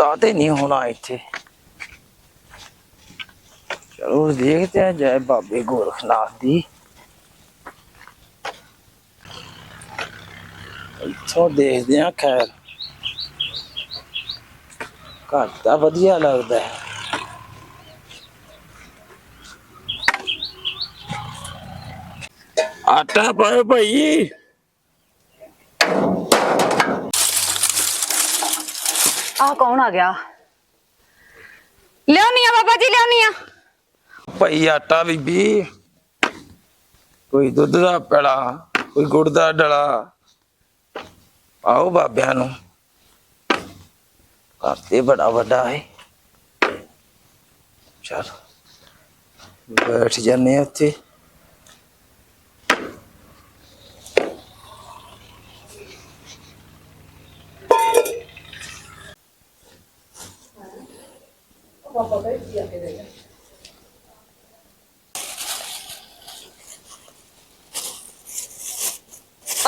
ਕੁੱਤਾ ਤੇ ਨਹੀਂ ਹੋਣਾ ਇੱਥੇ। ਚਲੋ ਦੇਖਦੇ ਆ ਜੈ ਬਾਬੇ ਗੋਰਖਨਾਥ ਦੀ। ਇੱਥੋਂ ਦੇਖਦੇ ਆ, ਖੈਰ। ਘਰ ਤਾਂ ਵਧੀਆ ਲੱਗਦਾ ਹੈ। ਆਟਾ ਪਾਓ ਭਾਈ। ਆਹ ਕੌਣ ਆ ਗਿਆ? ਲਿਆਉਣੀ ਆ ਬਾਬਾ ਜੀ, ਲਿਆਉਣੀ ਆ। ਭਾਈ ਆਟਾ ਬੀਬੀ, ਕੋਈ ਦੁੱਧ ਦਾ ਪੜਾ ਕੋਈ ਗੁੜ ਦਾ ਡਲਾ। ਆਓ ਬਾਬਿਆਂ ਨੂੰ। ਘਰ ਤੇ ਬੜਾ ਵੱਡਾ ਹੈ ਚਲ, ਬੈਠ ਜਾਂਦੇ ਆ ਉੱਥੇ।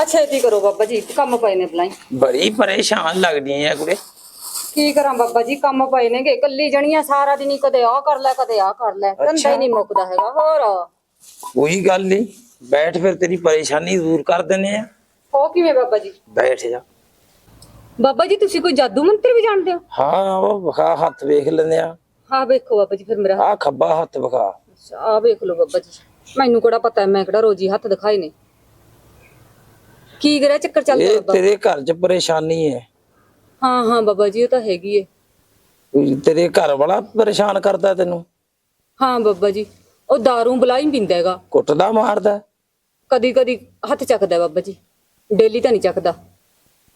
ਅੱਛਾ ਇਤੀ ਕਰੋ ਬਾਬਾ ਜੀ? ਕੰਮ ਪਏ ਨੇ ਬਲਾਈ ਬੜੀ ਪਰੇਸ਼ਾਨ ਲੱਗਦੀ ਹੈ ਕੁੜੇ। ਕੀ ਕਰਾਂ ਬਾਬਾ ਜੀ? ਕੰਮ ਪਏ ਨੇਗੇ। ਕੱਲੀ ਜਣੀਆਂ ਸਾਰਾ ਦਿਨ ਹੀ ਕਦੇ ਆ ਕਰ ਲੈ ਕਦੇ ਆ ਕਰ ਲੈ। ਧੰਦਾ ਹੀ ਨਹੀਂ ਮੁੱਕਦਾ ਹੈਗਾ ਹੋਰ? ਕੋਈ ਗੱਲ ਨਹੀਂ ਬੈਠ ਫਿਰ ਤੇਰੀ ਪਰੇਸ਼ਾਨੀ ਦੂਰ ਕਰ ਦਿੰਦੇ ਆ। ਉਹ ਕਿਵੇਂ ਬਾਬਾ ਜੀ? ਬੈਠ ਜਾ। ਬਾਬਾ ਜੀ ਤੁਸੀਂ ਕੋਈ ਜਾਦੂ ਮੰਤਰ ਵੀ ਜਾਣਦੇ ਹੋ? ਹਾਂ ਉਹ ਵਿਖਾ ਹੱਥ ਵੇਖ ਲੈਂਦੇ ਆ। ਹਾਂ ਵੇਖੋ ਬਾਬਾ ਜੀ ਫਿਰ ਮੇਰਾ ਆ ਖੱਬਾ ਹੱਥ ਵਿਖਾ। ਆ ਵੇਖ ਲਓ ਬਾਬਾ ਜੀ। ਮੈਨੂੰ ਕਿਹੜਾ ਪਤਾ ਹੈ, ਮੈਂ ਕਿਹੜਾ ਰੋਜੀ ਹੱਥ ਦਿਖਾਏ ਨੇ। ਕੀ ਕਰਿਆ ਚੱਕਰ ਚੱਲਦਾ ਇਹ ਬਾਬਾ? ਤੇਰੇ ਘਰ 'ਚ ਪਰੇਸ਼ਾਨੀ ਹੈ। ਹਾਂ ਹਾਂ ਬਾਬਾ ਜੀ ਉਹ ਤਾਂ ਹੈਗੀ ਏ। ਤੇਰੇ ਘਰ ਵਾਲਾ ਪਰੇਸ਼ਾਨ ਕਰਦਾ ਤੈਨੂੰ? ਹਾਂ ਬਾਬਾ ਜੀ ਉਹ दारू ਬਲਾਈ ਪੀਂਦਾ ਹੈਗਾ। ਕੁੱਟਦਾ ਮਾਰਦਾ? ਕਦੀ ਕਦੀ ਹੱਥ ਚੱਕਦਾ ਬਾਬਾ ਜੀ। ਡੇਲੀ ਤਾਂ ਨਹੀਂ ਚੱਕਦਾ।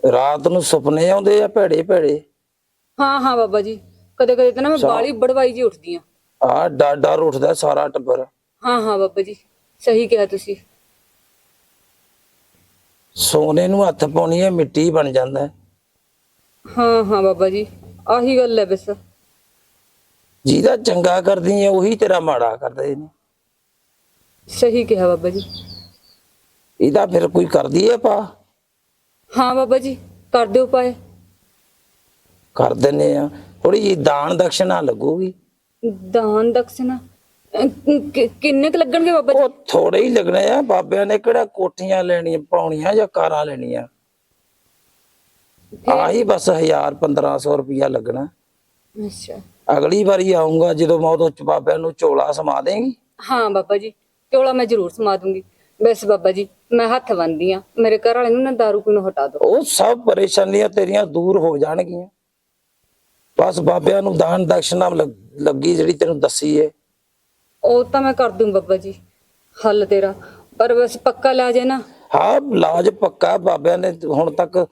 ਰਾਤ ਨੂੰ ਸੁਪਨੇ ਆਉਂਦੇ ਆ ਭੈੜੇ ਭੈੜੇ ਹਾਂ ਹਾਂ ਬਾਬਾ ਜੀ। ਕਦੇ ਕਦੇ ਤਾਂ ਨਾ ਮੈਂ ਬਾਲੀ ਬੜਵਾਈ ਜੀ ਉੱਠਦੀ ਆ ਆ ਡਾਡਾ ਉੱਠਦਾ ਸਾਰਾ ਟੱਬਰ। ਹਾਂ ਹਾਂ ਬਾਬਾ ਜੀ। ਸਹੀ ਕਿਹਾ ਤੁਸੀਂ। ਸੋਨੇ ਨੂੰ ਹੱਥ ਪਾਉਣੀ ਹੈ ਮਿੱਟੀ ਬਣ ਜਾਂਦਾ ਹੈ। ਹਾਂ ਹਾਂ ਬਾਬਾ ਜੀ। ਆਹੀ ਗੱਲ ਹੈ ਬਸ। ਜਿਹਦਾ ਚੰਗਾ ਕਰਦੀ ਹੈ ਉਹੀ ਤੇਰਾ ਮਾੜਾ ਕਰਦੇ ਨੇ ਸਹੀ ਕਿਹਾ ਬਾਬਾ ਜੀ। ਇਹਦਾ ਫਿਰ ਕੋਈ ਕਰਦੀ ਹੈ ਪਾ? ਹਾਂ ਬਾਬਾ ਜੀ। ਕਰ ਦਿਓ ਪਾਏ। ਕਰ ਦਿੰਨੇ ਆ ਥੋੜੀ ਜੀ ਦਾਨ ਦਕਸ਼ਨਾ ਲੱਗੂਗੀ। ਦਾਨ ਦਕਸ਼ਨਾ? ਅਹ, ਕਿ- ਕਿੰਨੇ ਕੁ ਲੱਗਣਗੇ ਬਾਬਾ ਜੀ? ਉਹ ਥੋੜੇ ਹੀ ਲੱਗਣੇ ਆ ਬਾਬਿਆਂ ਨੇ ਕਿਹੜਾ ਕੋਠੀਆਂ ਲੈਣੀਆਂ ਪਾਉਣੀਆਂ ਜਾਂ ਕਾਰਾਂ ਲੈਣੀਆਂ? ਆਹੀ ਬਸ 1000 1500 ਰੁਪਇਆ ਲੱਗਣਾ। ਅੱਛਾ। ਅਗਲੀ ਵਾਰੀ ਆਉਂਗਾ ਜਦੋਂ ਮੈਂ ਉਦੋਂ ਚ ਬਾਬਿਆਂ ਨੂੰ ਝੋਲਾ ਸਮਾ ਦੇਂਗੀ। ਹਾਂ ਬਾਬਾ ਜੀ ਚੋਲਾ ਮੈਂ ਜ਼ਰੂਰ ਸਮਾ ਦੂੰਗੀ। ਬਸ ਬਾਬਾ ਜੀ ਮੈਂ ਹੱਥ ਬੰਨਦੀ ਆ ਮੇਰੇ ਘਰ ਵਾਲੇ ਨੂੰ ਨਾ ਦਾਰੂ ਪੀਣੋਂ ਹਟਾ ਦਿਓ। ਉਹ ਸਭ ਪਰੇਸ਼ਾਨੀਆਂ ਤੇਰੀਆਂ ਦੂਰ ਹੋ ਜਾਣਗੀਆਂ। ਬਸ ਬਾਬਿਆਂ ਨੂੰ ਦਾਨ ਦਕਸ਼ਨਾ ਲੱਗ- ਜਿਹੜੀ ਤੈਨੂੰ ਦੱਸੀ ਏ। ਉਹ ਤਾਂ ਮੈਂ ਕਰ ਦੂੰ ਬਾਬਾ ਜੀ ਹੱਲ ਤੇਰਾ। ਪਰ ਬਸ ਪੱਕਾ ਲਾ ਜੇ ਨਾ। ਹਾਂ ਇਲਾਜ ਪੱਕਾ ਬਾਬਿਆਂ ਨੇ ਹੁਣ ਤੱਕ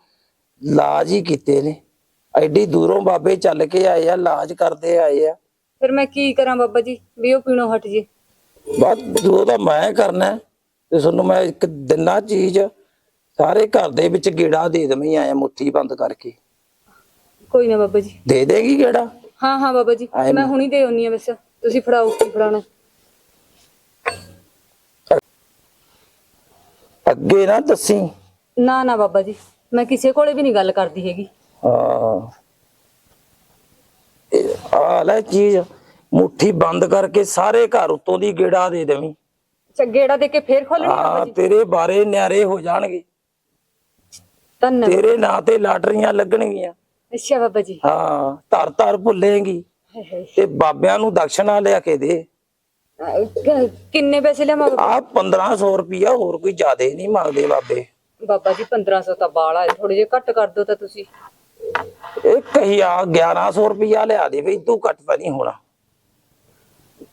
ਇਲਾਜ ਹੀ ਕੀਤੇ ਨੇ। ਐਡੀ ਦੂਰੋਂ ਬਾਬੇ ਚੱਲ ਕੇ ਆਏ ਆ ਇਲਾਜ ਕਰਦੇ ਆਏ ਆ। ਫਿਰ ਮੈਂ ਕੀ ਕਰਾਂ ਬਾਬਾ ਜੀ ਵੀ ਉਹ ਪੀਣੋਂ ਹਟ ਜੇ। ਬਸ ਜੋ ਤਾਂ ਮੈਂ ਕਰਨਾ ਹੈ, ਤੇ ਤੁਹਾਨੂੰ ਮੈਂ ਇੱਕ ਦਿਨਾ ਚੀਜ਼ ਸਾਰੇ ਘਰ ਦੇ ਵਿੱਚ ਗੇੜਾ ਦੇ ਦਵੇਂ ਆਇਆ ਮੁੱਠੀ ਬੰਦ ਕਰਕੇ। ਕੋਈ ਨਾ ਬਾਬਾ ਜੀ। ਦੇ ਦੇਗੀ ਗੇੜਾ ਹਾਂ ਹਾਂ ਬਾਬਾ ਜੀ। ਆਏ ਮੈਂ ਹੁਣੀ ਦੇ ਆਉਣੀ ਆ ਬਸ ਤੁਸੀਂ ਫੜਾਓ ਕੀ ਫੜਾਉਣਾ। ਅੱਗੇ ਨਾ ਦੱਸੀ। ਨਾ ਨਾ ਬਾਬਾ ਜੀ। ਮੈਂ ਕਿਸੇ ਕੋਲੇ ਵੀ ਨਹੀਂ ਗੱਲ ਕਰਦੀ ਹੈਗੀ। ਹਾਂ। ਆ ਲੈ ਚੀਜ਼ ਮੁੱਠੀ ਬੰਦ ਕਰਕੇ ਸਾਰੇ ਘਰ ਉੱਤੋਂ ਦੀ ਗੇੜਾ ਦੇ ਦੇਵੀਂ। ਅੱਛਾ ਗੇੜਾ ਦੇ ਕੇ ਫੇਰ ਖੋਲਣੀ ਬਾਬਾ ਹਾਂ ਜੀ? ਤੇਰੇ ਬਾਰੇ ਨਿਆਰੇ ਹੋ ਜਾਣਗੇ। ਧੰਨਵਾਦ। ਤੇਰੇ ਨਾਂ ਤੇ ਲਾਟਰੀਆਂ ਲੱਗਣਗੀਆਂ। ਅੱਛਾ ਬਾਬਾ ਜੀ। ਹਾਂ ਧਰ ਧਰ ਭੁੱਲੇਂਗੀ। ਤੇ ਬਾਬਿਆਂ ਨੂੰ ਦਕਸ਼ਨਾ ਲਿਆ ਕੇ ਦੇ। ਕਿੰਨੇ ਪੈਸੇ ਲਿਆਵਾਂ ਬਾਬਾ? ਆ 1500 ਰੁਪਿਆ ਹੋਰ ਕੋਈ ਜ਼ਿਆਦੇ ਨਹੀਂ ਮੰਗਦੇ ਬਾਬੇ। ਬਾਬਾ ਜੀ 1500 ਤਾਂ ਬਾਲਾ ਹੈ। ਥੋੜੇ ਜਿਹਾ ਘੱਟ ਕਰ ਦਿਓ ਤਾਂ ਤੁਸੀਂ। ਇੱਕ ਹਜ਼ਾਰ 1100 ਰੁਪਿਆ ਲਿਆ ਦੇ ਬਈ ਤੂੰ ਘੱਟ ਤਾਂ ਨਹੀਂ ਹੋਣਾ।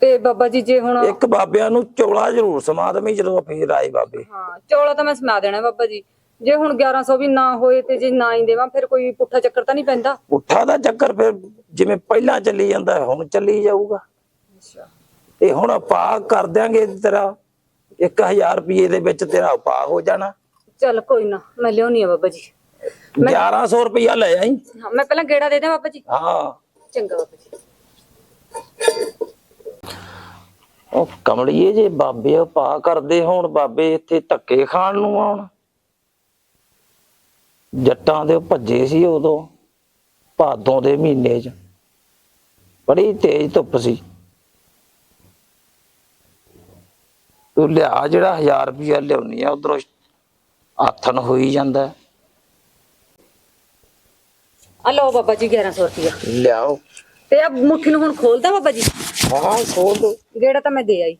ਤੇ ਬਾਬਾ ਜੀ ਜੇ ਹੁਣ ਇੱਕ ਬਾਬਿਆਂ ਨੂੰ ਚੋਲਾ ਜ਼ਰੂਰ ਸਮਾ ਦੇਵੀਂ ਜਦੋਂ ਫੇਰ ਆਏ ਬਾਬੇ। ਹਾਂ ਚੌਲਾ ਤਾਂ ਮੈਂ ਸਮਾ ਦੇਣਾ ਬਾਬਾ ਜੀ। ਜੇ ਹੁਣ 1100 ਵੀ ਨਾ ਹੋਏ ਤੇ ਜੇ ਨਾ ਹੀ ਦੇਵਾਂ ਫਿਰ ਕੋਈ ਪੁੱਠਾ ਚੱਕਰ ਤਾਂ ਨਹੀਂ ਪੈਂਦਾ? ਉੱਠਾ ਦਾ ਚੱਕਰ ਫਿਰ ਜਿਵੇਂ ਪਹਿਲਾਂ ਚੱਲੀ ਜਾਂਦਾ ਹੁਣ ਚੱਲੀ ਜਾਊਗਾ। ਅੱਛਾ। ਤੇ ਹੁਣ ਪਾ ਕਰ ਦਿਆਂਗੇ ਤੇਰਾ 1000 ਰੁਪਏ ਦੇ ਵਿੱਚ ਤੇਰਾ ਪਾ ਹੋ ਜਾਣਾ। ਚੱਲ ਕੋਈ ਨਾ ਮੈਂ ਲਿਆਉਣੀ ਆ ਬਾਬਾ ਜੀ। 1100 ਰੁਪਿਆ ਲੈ ਆਈ। ਹਾਂ ਮੈਂ ਪਹਿਲਾਂ ਗੇੜਾ ਦੇ ਦਿਆਂ ਬਾਬਾ ਜੀ? ਹਾਂ। ਚੰਗਾ ਬਾਬਾ ਜੀ। ਉਹ ਕਮਲੀਏ ਜੇ ਬਾਬੇ ਪਾ ਕਰਦੇ ਹੋਣ ਬਾਬੇ ਇੱਥੇ ਧੱਕੇ ਖਾਣ ਨੂੰ ਆਉਣ। ਜੱਟਾਂ ਦੇ ਭੱਜੇ ਸੀ ਉਦੋਂ ਭਾਦੋਂ ਦੇ ਮਹੀਨੇ 'ਚ। ਬੜੀ ਤੇਜ਼ ਧੁੱਪ ਸੀ। ਤੂੰ ਲਿਆ ਜਿਹੜਾ 1000 ਰੁਪਇਆ ਲਿਆਉਣੀ ਆ ਉਧਰੋਂ ਆਥਣ ਹੋਈ ਜਾਂਦਾ। ਆ ਲਓ ਬਾਬਾ ਜੀ 1100 ਰੁਪਇਆ। ਲਿਆਓ। ਤੇ ਆ ਮੁੱਠੀ ਨੂੰ ਹੁਣ ਖੋਲਦਾ ਬਾਬਾ ਜੀ? ਹਾਂ ਖੋਲ ਦੋ। ਗੇੜਾ ਤਾਂ ਮੈਂ ਦੇ ਆਈ।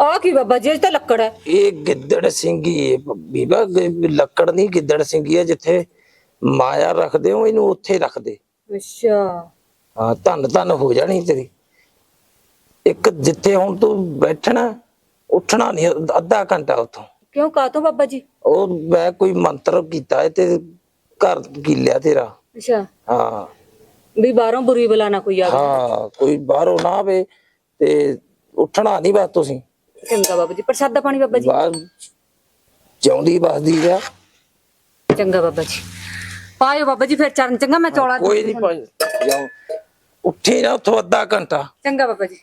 ਆ ਕੀ ਬਾਬਾ ਜੀ ਇਹ ਤਾਂ ਲੱਕੜ ਹੈ। ਇਹ ਗਿੱਦੜ ਸਿੰਘੀ ਹੈ ਬੀਬਾ ਗ- ਲੱਕੜ ਨਹੀਂ ਗਿੱਦੜ ਸਿੰਘੀ ਹੈ ਜਿੱਥੇ ਮਾਇਆ ਰੱਖਦੇ ਹੋ ਇਹਨੂੰ ਉੱਥੇ ਰੱਖਦੇ। ਅੱਛਾ। ਹਾਂ ਧੰਨ ਧੰਨ ਹੋ ਜਾਣੀ ਤੇਰੀ। ਇੱਕ ਜਿੱਥੇ ਹੁਣ ਤੂੰ ਬੈਠਣਾ ਉੱਠਣਾ ਨਹੀਂ ਅੱਧਾ ਘੰਟਾ ਉੱਥੋਂ। ਕਿਉਂ ਕਾਤੋਂ ਬਾਬਾ ਜੀ? ਉਹ ਮੈਂ ਕੋਈ ਮੰਤਰ ਕੀਤਾ ਹੈ ਤੇ ਘਰ ਕੀਲਿਆ ਤੇਰਾ। ਅੱਛਾ। ਹਾਂ। ਵੀ ਬਾਹਰੋਂ ਬੁਰੀ ਬਲਾ ਨਾ ਕੋਈ ਆਵੇ। ਹਾਂ ਕੋਈ ਬਾਹਰੋਂ ਨਾ ਆਵੇ ਤੇ ਉੱਠਣਾ ਨਹੀਂ ਬਸ ਤੁਸੀਂ। ਚੰਗਾ ਬਾਬਾ ਜੀ ਪ੍ਰਸ਼ਾਦਾ ਪਾਣੀ ਬਾਬਾ ਜੀ। ਬਾਹਰ ਜਿਉਂਦੀ ਬਸਦੀ ਆ। ਚੰਗਾ ਬਾਬਾ ਜੀ। ਪਾਇਓ ਬਾਬਾ ਜੀ ਫਿਰ ਚਰਨ ਚੰਗਾ ਮੈਂ ਚੌਲਾ ਕੋਈ ਨਹੀਂ ਭਾਈ ਜਾਓ। ਉੱਠੀ ਨਾ ਉੱਥੋਂ ਅੱਧਾ ਘੰਟਾ। ਚੰਗਾ ਬਾਬਾ ਜੀ।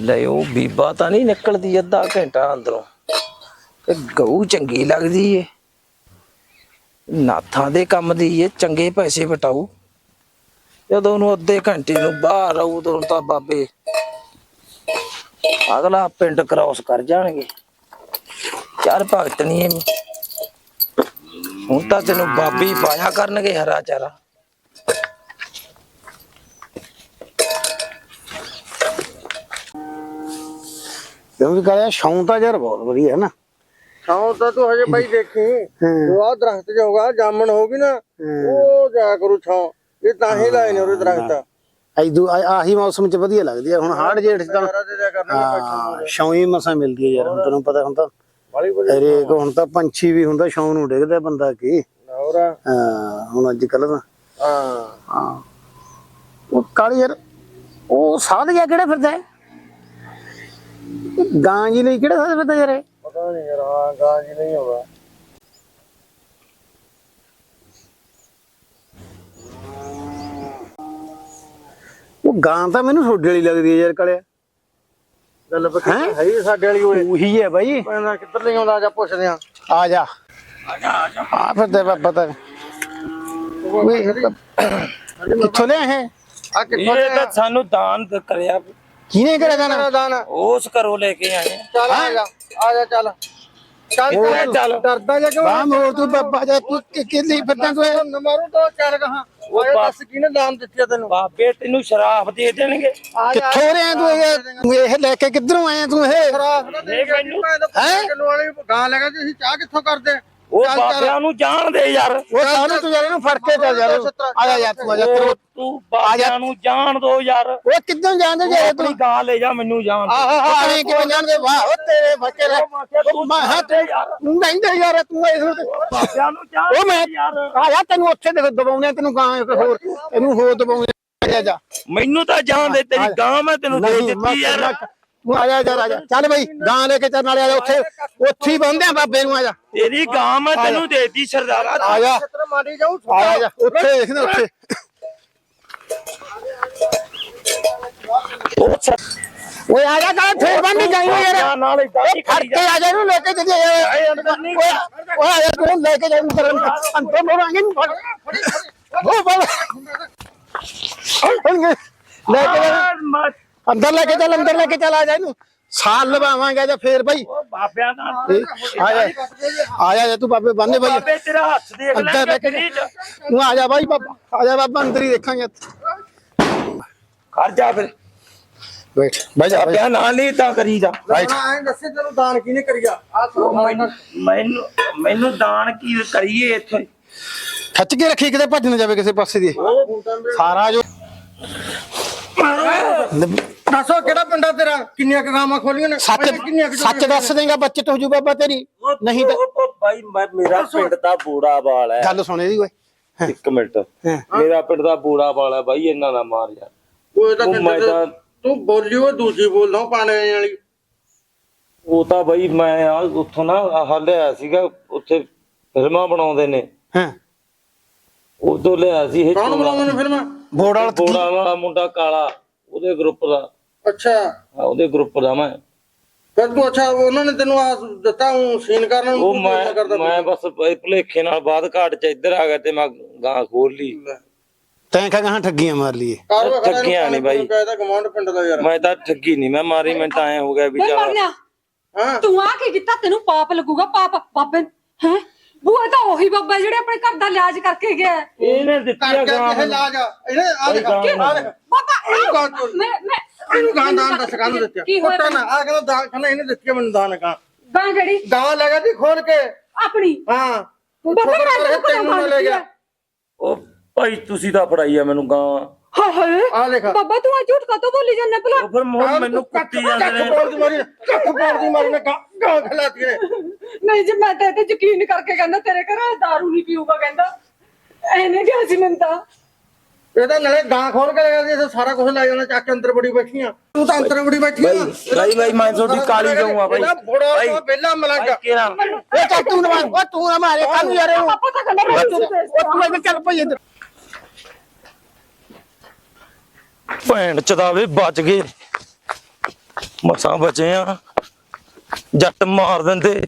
ਲੈ ਉਹ ਬੀਬਾ ਤਾਂ ਨਹੀਂ ਨਿਕਲਦੀ ਅੱਧਾ ਘੰਟਾ ਅੰਦਰੋਂ। ਤੇ ਗਊ ਚੰਗੀ ਲੱਗਦੀ ਏ। ਨਾਥਾਂ ਦੇ ਕੰਮ ਦੀ ਏ, ਚੰਗੇ ਪੈਸੇ ਵਟਾਊ। ਜਦੋਂ ਉਹਨੂੰ ਅੱਧੇ ਘੰਟੇ ਨੂੰ ਬਾਹਰ ਆਊ, ਉਦੋਂ ਤਾਂ ਬਾਬੇ ਅਗਲਾ ਪਿੰਡ ਕ੍ਰਾਸ ਕਰ ਜਾਣਗੇ। ਚਾਰ ਭਗਤ ਨਹੀਂ ਇਹ ਹੁਣ ਤਾਂ ਤੈਨੂੰ ਬਾਬੇ ਪਾਇਆ ਕਰਨਗੇ ਹਰਾ ਚਾਰਾ। ਕਿਉਂਕਿ ਕਹਿੰਦਾ ਸ਼ੌਂ ਤਾਂ ਯਾਰ ਬਹੁਤ ਵਧੀਆ ਹੈ ਨਾ। ਛਾਉ ਤਾਂ ਤੂੰ ਹਜੇ ਬਾਈ ਦੇਖੀ। ਹਾਂ। ਜੋ ਆ ਦਰਖਤ ਜਾਊਗਾ ਜਾਮਣ ਹੋਗੀ ਨਾ ਉਹ ਜਾ ਕਰੂ ਛਾਉ ਇਹ ਤਾਂ ਹੀ ਲਾਏ ਨੇ ਉਹ ਦਰਖਤ। ਐਦੂ ਆਹੀ ਮੌਸਮ ਚ ਵਧੀਆ ਲੱਗਦੀ ਆ। ਹੁਣ ਹਾੜ ਜੇਠ ਚ ਤਾਂ ਹਾਂ, ਛਾਂ ਹੀ ਮਸਾਂ ਮਿਲਦੀ ਹੈ ਯਾਰ ਹੁਣ ਤੈਨੂੰ ਪਤਾ ਹੁਣ ਤਾਂ ਹਰੇਕ ਹੁਣ ਤਾਂ ਪੰਛੀ ਵੀ ਹੁੰਦਾ ਛਾਂ ਨੂੰ ਡਿੱਗਦਾ ਬੰਦਾ ਕੀ। ਹੋਰ? ਹਾਂ ਹੁਣ ਅੱਜ ਕੱਲ ਤਾਂ ਹਾਂ। ਹਾਂ। ਉਹ ਕਾਲੀ ਯਾਰ ਉਹ ਸਾਧ ਗਿਆ ਕਿਹੜਾ ਫਿਰਦਾ ਹੈ? ਗਾਂ ਜੀ ਲਈ ਕਿਹੜਾ ਸਾਧ ਫਿਰਦਾ ਯਾਰ ਇਹ? ਪਤਾ ਨਹੀਂ ਯਾਰ ਹਾਂ ਗਾਂ ਜੀ ਨਹੀਂ ਹੋਗਾ ਉਹ ਗਾਂ ਤਾਂ ਮੈਨੂੰ ਛੋਡੇ ਵਾਲੀ ਲੱਗਦੀ ਹੈ ਯਾਰ ਕਾਲਿਆ ਗੱਲ ਪੱਕੀ ਹੈ? ਹੀ ਸਾਡੇ ਵਾਲੀ ਓਏ। ਉਹੀ ਹੈ ਬਾਈ। ਪੈਣਾ ਕਿੱਧਰ ਲਈ ਆਉਂਦਾ ਜਾ ਪੁੱਛਦੇ ਆ ਆ ਜਾ। ਆ ਫਿਰਦਾ ਬਾਬਾ ਤਾਂ ਓਏ ਕਿੱਥੋਂ ਲਿਆ ਹੈ ਆ ਕਿੱਥੋਂ ਇਹ ਤਾਂ ਸਾਨੂੰ ਦਾਨ ਕਰਿਆ। ਕਿਹਨੇ ਕਰਿਆ ਦਾਨ? ਉਸ ਘਰੋਂ ਲੈ ਕੇ ਆਏ। ਆ। ਚੱਲ ਆ ਜਾ। ਆ ਜਾ ਚੱਲ। ਚੱਲ ਹੋਰ ਚੱਲ। ਡਰਦਾ ਜਾ ਕਿਉਂ ਬਾਹ ਮੋੜ ਤੂੰ ਬਾਬਾ ਜਾ ਤੂੰ ਕਿ- ਕਿੱਲੀ ਫਿਰਦਾ ਤੂੰ ਇਹ? ਤੂੰ ਮਾਰੂ ਤਾਂ ਚੱਲ ਕਹਾਂ। ਉਹ ਦੱਸ ਕਿਹਨੇ ਦਾਨ ਦਿੱਤੀ ਤੈਨੂੰ? ਬਾਬੇ ਤੈਨੂੰ ਸ਼ਰਾਫ ਦੇ ਦੇਣਗੇ। ਕਿੱਥੋਂ ਰਿਆ ਤੂੰ ਇਹ? ਲੈ ਕੇ ਕਿੱਧਰੋਂ ਆਇਆ ਤੂੰ ਇਹ? ਖਰਾਬ ਨਾ ਦੇ ਮੈਨੂੰ। ਕਿਲੋ ਵਾਲੀ ਗਾਂ ਲੈ ਕੇ ਤੁਸੀਂ ਚਾਹ ਕਿੱਥੋਂ ਕਰਦੇ? ਉਹ ਚੱਲ, ਚੱਲ। ਬਾਬਿਆਂ ਨੂੰ ਜਾਣਦੇ ਯਾਰ। ਉਹ ਸਾਨੂੰ ਤੂੰ ਯਾਰ ਇਹਨੂੰ ਫੜ ਕੇ ਚੱਲ ਯਾਰ। ਆ ਜਾ ਯਾਰ ਤੂੰ ਆ ਜਾ ਉਹ ਤੂੰ ਬਾਬਿਆਂ ਨੂੰ ਜਾਣ ਦੋ ਯਾਰ। ਉਹ ਕਿੱਦੋਂ ਜਾਂਦੇ ਜੇ ਤੂੰ ਆਪਣੀ ਗਾਂ ਲੈ ਜਾ ਮੈਨੂੰ ਜਾਣ ਦੇ। ਆਹ ਆਹ ਆਹ ਕਿਵੇਂ ਜਾਂਦੇ ਵਾਹ ਉਹ ਤੇਰੇ ਫੱਕੇ ਲੈ ਤੂੰ ਮੈਂ ਹਾਂ ਤੇ ਯਾਰ। ਤੂੰ ਨਹੀਂ ਦੇ ਯਾਰ ਤੂੰ ਇਸ ਨੂੰ ਤੇ- ਬਾਬਿਆਂ ਨੂੰ ਜਾਣ ਉਹ ਮੈਂ ਦੇ ਯਾਰ। ਆ ਜਾ ਤੈਨੂੰ ਉੱਥੇ ਦੇ ਦਬਾਉਣੇ ਤੈਨੂੰ ਗਾਂ ਇੱਕ ਹੋਰ। ਤੈਨੂੰ ਹੋਰ ਦਬਾਉਣੇ ਜਾ ਜਾ। ਮੈਨੂੰ ਤਾਂ ਜਾਣ ਦੇ ਤੇਰੀ ਗਾਂ ਮੈਂ ਤੈਨੂੰ ਦੇ ਨਹੀਂ, ਦਿੱਤੀ ਯਾਰ। ਮੈਂ- ਤੂੰ ਆ ਜਾ ਯਾਰ ਆ ਜਾ ਚੱਲ ਬਈ ਗਾਂ ਲੈ ਕੇ ਚੱਲ ਨਾਲੇ ਆ ਜਾ ਉੱਥੇ ਉੱਥੇ ਹੀ ਬੰਦੇ ਆ ਬਾਬੇ ਨੂੰ ਆ ਜਾ ਤੇਰੀ ਗਾਂ ਮੈਂ ਤੈਨੂੰ ਦੇਤੀ ਸਰਦਾਰਾ ਆ ਜਾ ਮਾਰੀ ਜਾਊ ਆ ਜਾ ਉੱਥੇ ਦੇਖਦੇ ਉੱਥੇ ਓਏ ਆ ਜਾ ਕਾਹ ਫੇਰ ਬੰਦੀ ਜਾਈ ਯਾਰ ਨਾਲ ਫੜ ਕੇ ਆ ਜਾ ਇਹਨੂੰ ਲੈ ਕੇ ਚੱਲੀ ਓਏ ਓਏ ਆ ਜਾ ਤੂੰ ਲੈ ਕੇ ਜਾ ਇਹਨੂੰ ਕਰਨ ਨੂੰ ਫੜ ਉਹ ਬਲ ਲੈ ਕੇ ਜਾ ਅੰਦਰ ਲੈ ਕੇ ਚੱਲ ਅੰਦਰ ਲੈ ਕੇ ਚੱਲ ਆ ਜਾ ਇਹਨੂੰ। ਸਾਲ ਲਵਾਵਾਂਗੇ ਜਾਂ ਫੇਰ ਭਾਈ ਉਹ ਬਾਬਿਆਂ ਨਾਲ ਇਹ ਆ ਜਾ। ਆ ਜਾ ਤੂੰ ਬਾਬੇ ਬੰਨੇ ਭਾਈ ਬਾਬੇ ਤੇਰਾ ਹੱਥ ਦੇਖ ਲੈ। ਤੂੰ ਆ ਜਾ ਭਾਈ ਬਾਬਾ ਆ ਜਾ ਬਾਬਾ ਅੰਦਰ ਹੀ ਦੇਖਾਂਗੇ ਖੜ ਜਾ ਫਿਰ। ਬੈਠ ਬਹਿ ਜਾ। ਬਾਬਿਆਂ ਨਾਲ ਨਹੀਂ ਤਾਂ ਕਰੀ ਜਾ। ਐਂ ਦੱਸੇ ਤੈਨੂੰ ਦਾਨ ਕਿਹਨੇ ਕਰੀਆ? ਮੈਨੂੰ ਮੈਨੂੰ ਦਾਨ ਕੀ ਕਰੀਏ ਇੱਥੇ? ਖੱਚ ਕੇ ਰੱਖੀ ਕਿਤੇ ਭੱਜ ਨਾ ਜਾਵੇ ਕਿਸੇ ਪਾਸੇ ਦੀ। ਸਾਰਾ ਜੋ ਦੱਸੋ ਕਿਹੜਾ ਪਿੰਡਾ ਤੇਰਾ? ਕਿੰਨੀਆਂ ਕੁ ਗਾਵਾਂ ਖੋਲੀਆਂ ਨੇ? ਸੱਚ ਪਹਿਲੇ ਕਿੰਨੀਆਂ ਕੁ ਸੱਚ ਦੱਸ ਦੇਗਾ ਬੱਚਤ ਹੋ ਜੂ ਬਾਬਾ ਤੇਰੀ। ਨਹੀਂ ਤਾਂ ਉਹ ਭਾਈ ਮੈਂ ਮੇਰਾ ਪਿੰਡ ਦਾ ਬੂੜਾ ਵਾਲ ਹੈ। ਗੱਲ ਸੁਣੇ ਦੀ ਓਏ। ਇੱਕ ਮਿੰਟ। ਮੇਰਾ ਪਿੰਡ ਦਾ ਬੂੜਾ ਵਾਲ ਹੈ ਬਾਈ ਇਹਨਾਂ ਨਾ ਮਾਰ ਯਾਰ। ਉਹ ਤਾਂ ਉਹ ਮੈਂ ਕਹਿੰਦੇ ਤਾਂ ਤੂੰ ਬੋਲੀ ਉਹ ਦੂਜੀ ਬੋਲਦਾ ਪਾਣੇ ਵਾਲੀ। ਉਹ ਤਾਂ ਬਾਈ ਮੈਂ ਆ ਉੱਥੋਂ ਨਾ ਆਹ ਲਿਆ ਸੀਗਾ ਉੱਥੇ ਫਿਲਮਾਂ ਬਣਾਉਂਦੇ ਨੇ। ਹਾਂ। ਉਦੋਂ ਲਿਆ ਸੀ ਇਹ ਕੌਣ ਬਣਾਉਂਦੇ ਨੇ ਫਿਲਮਾਂ? ਬੋੜ ਵਾਲਾ ਬੋੜਾ ਵਾਲਾ ਮੁੰਡਾ ਕਾਲਾ ਉਹਦੇ ਗਰੁੱਪ ਦਾ। ਅੱਛਾ। ਹਾਂ, ਉਹਦੇ ਗਰੁੱਪ ਦਾ ਮੈਂ। ਫਿਰ ਤੂੰ ਅੱਛਾ ਉਹਨਾਂ ਨੇ ਤੈਨੂੰ ਆ ਦਿੱਤਾ ਹੂੰ ਸੀਨ ਕਰਨ ਨੂੰ ਉਹ ਤੂੰ ਕਿਉਂ ਮੈਂ ਕਰਦਾ ਮੈਂ ਬਸ ਭੁਲੇਖੇ ਨਾਲ ਬਾਅਦ ਘਾਟ ਚ ਇੱਧਰ ਆ ਗਿਆ ਤੇ ਮੈਂ ਗਾਂ ਖੋਲ ਲਈ। ਤੈਂ ਕਹਾਂ ਗਾਹਾਂ ਠੱਗੀਆਂ ਮਾਰ ਲਈਏ। ਕਾਰਵਾ ਖੜਾ ਠੱਗਿਆ ਨੀ ਬਾਈ। ਕਹਿੰਦਾ ਪਿੰਡ ਦਾ ਯਾਰ। ਮੈਂ ਤਾਂ ਠੱਗੀ ਨਹੀਂ ਮੈਂ ਮਾਰੀ ਮੈਂ ਤਾਂ ਐ ਹੋ ਗਿਆ ਵੀ ਵੇ ਚੱਲ ਮਰਨਿਆ ਹਾਂ। ਤੂੰ ਆ ਕੀ ਕੀਤਾ? ਤੈਨੂੰ ਪਾਪ ਲੱਗੂਗਾ ਪਾਪ। ਬਾਬੇ ਹੈ? ਬੂਆ ਤਾਂ ਉਹੀ ਬਾਬਾ ਜਿਹੜੇ ਆਪਣੇ ਘਰ ਦਾ ਇਲਾਜ ਕਰਕੇ ਗਿਆ ਹੈ। ਇਹਨੇ ਦਿੱਤੀ ਆ ਕਰਕੇ ਗਾਂ ਇਹ ਲਾਜ ਇਹਨੇ ਆ ਦੇਖ ਆ ਦੇਖ। ਬਾਬਾ ਇਹ- ਗਾਂ ਤੋਂ- ਮੈਂ ਮੈਂ ਇਹਨੂੰ ਗਾਂ ਦਾਨ ਦੱਸ ਕਾਹਨੂੰ ਦਿੱਤਿਆ ਕੀ ਹੋਇਆ ਪੁੱਟਾ ਨਾ ਆ ਕਹਿੰਦਾ ਦਾਨ ਖਾਣਾ ਇਹਨੇ ਦਿੱਤੀ ਆ ਮੈਨੂੰ ਦਾਨ ਗਾਂ। ਗਾਂ ਜਿਹੜੀ? ਗਾਂ ਲੈ ਗਿਆ ਜੀ ਖੋਲ ਕੇ। ਆਪਣੀ? ਹਾਂ। ਤੂੰ ਬਾਬਾ ਕਰ ਤੈਨੂੰ ਲੈ ਗਿਆ। ਉਹ ਭਾਈ ਤੁਸੀਂ ਤਾਂ ਫੜਾਈ ਆ ਮੈਨੂੰ ਗਾਂ। ਹਾਏ ਹਾਏ ਆ ਦੇਖ। ਬਾਬਾ ਤੂੰ ਆ ਝੂਠ ਕਾਤੋਂ ਬੋਲੀ ਜਾਂਦਾ ਭਲਾ? ਉਹ ਫਿਰ ਮੋਹ ਮੈਨੂੰ ਕੁੱਟੀ ਜਾਂਦੇ ਨੇ। ਕੱਖ ਪਾਉਣ ਦੀ ਮਾਰੀ ਕੱਖ ਪਾਉਣ ਦੀ ਮਾਰੀ ਨੇ ਗਾਂ ਗਾਂ ਖਲਾਤੀ ਨੇ। ਨਹੀਂ ਜੀ ਮੈਂ ਤਾਂ ਇਹ ਤੇ ਯਕੀਨ ਕਰਕੇ ਕਹਿੰਦਾ ਤੇਰੇ ਘਰ ਦਾਰੂ ਨਹੀਂ ਪੀਊਗਾ ਕਹਿੰਦਾ। ਐਨੇ ਕਿਹਾ ਸੀ ਮੈਨੂੰ ਤਾਂ। ਇਹਦਾ ਨਾਲੇ ਗਾਂ ਖੋਲ ਕੇ ਲੈ ਇੱਥੇ ਸਾਰਾ ਕੁਝ ਲੈ ਜਾਣਾ ਚੱਕ ਕੇ ਅੰਦਰ ਬੜੀ ਬੈਠੀਆਂ ਤੂੰ ਤਾਂ ਅੰਦਰ ਬੜੀ ਬੈਠੀ ਆ। ਬਾਈ ਬਾਈ ਮੈਂ ਤੁਹਾਡੀ ਕਾਲੀ ਜਾਊਂਗਾ ਬਾਈ। ਇਹਦਾ ਬੋੜਾ ਉਹ ਬੇਲਾ ਮਲੰਗ। ਓਏ ਚੱਲ ਤੂੰ ਨਾ ਮਾਰ ਓਏ ਤੂੰ ਨਾ ਮਾਰੇ ਕਾਹਨੂੰ ਯਾਰ ਪਾਪਾ ਤਾਂ ਤੂੰ ਚੱਲ ਭਈ ਇੱਧਰ। ਭੈਣ ਚਦਾਵੇ ਬਚ ਗਏ। ਮਸਾਂ ਬਚੇ ਆ ਜੱਟ ਮਾਰ ਦਿੰਦੇ।